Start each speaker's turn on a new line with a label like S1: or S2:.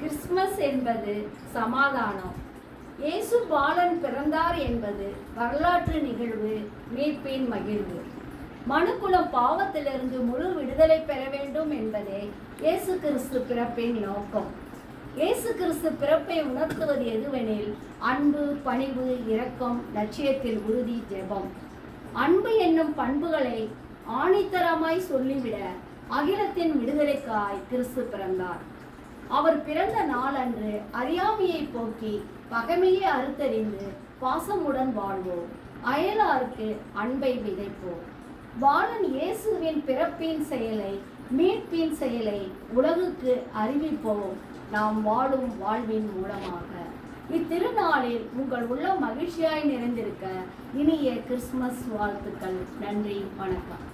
S1: Christmas என்பது சமாதானம். இயேசு பாலன் பிறந்தார் என்பது வரலாற்று நிகழ்வு மீட்பின் மகிழ்வு. மனுக்குலம் பாவத்திலிருந்து முழு விடுதலை பெற வேண்டும் என்பதே இயேசு கிறிஸ்து பிறப்பின் நோக்கம். இயேசு கிறிஸ்து பிறப்பை உணர்த்துவது எதுவெனில் அன்பு பணிவு இரக்கம் லட்சியத்தில் உறுதி ஜெபம். அன்பு என்னும் பண்புகளை ஆணித்தரமாய் சொல்லிவிட அகிலத்தின் விடுதலைக்காய் கிறிஸ்து பிறந்தார். அவர் பிறந்த நாளன்று அறியாமையை போக்கி பகைமையை அறுத்தறிந்து பாசமுடன் வாழ்வோம். அயலாருக்கு அன்பை விதைப்போம். பாலன் இயேசுவின் பிறப்பின் செயலை மீட்பின் செயலை உலகுக்கு அறிவிப்போம். நாம் வாழும் வாழ்வின் மூலமாக. இத்திருநாளில் உங்கள் உள்ள மகிழ்ச்சியாய் நிறைந்திருக்க இனிய கிறிஸ்துமஸ் வாழ்த்துக்கள். நன்றி வணக்கம்.